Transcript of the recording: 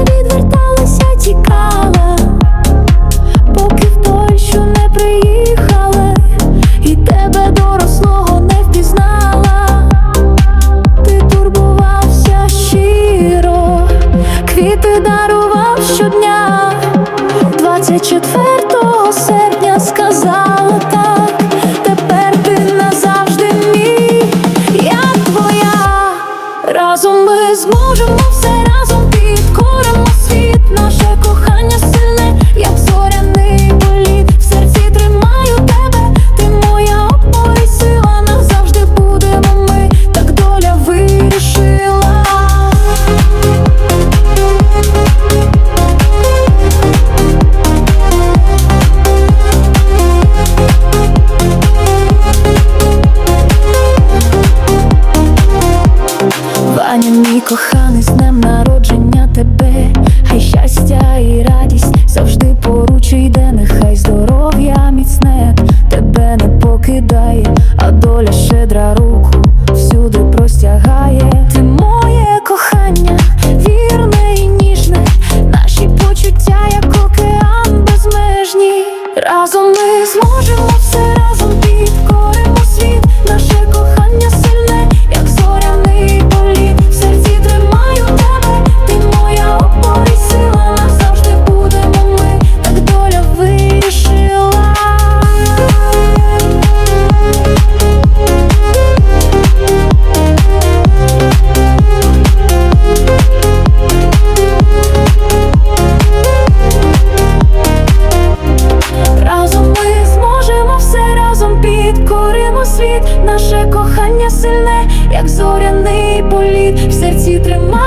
відверталася, тікала, поки в Польщу не приїхали, і тебе дорослого не впізнала, ти турбувався щиро, квіти дарував щодня, 24 серпня сказала так. Разом ми зможемо все. Коханий, з днем народження тебе, хай щастя і радість завжди поруч йде, нехай здоров'я міцне тебе не покидає, а доля щедра руку всюди простягає. Ти моє кохання, вірне і ніжне, наші почуття, як океан безмежні. Разом ми зможемо все світ, наше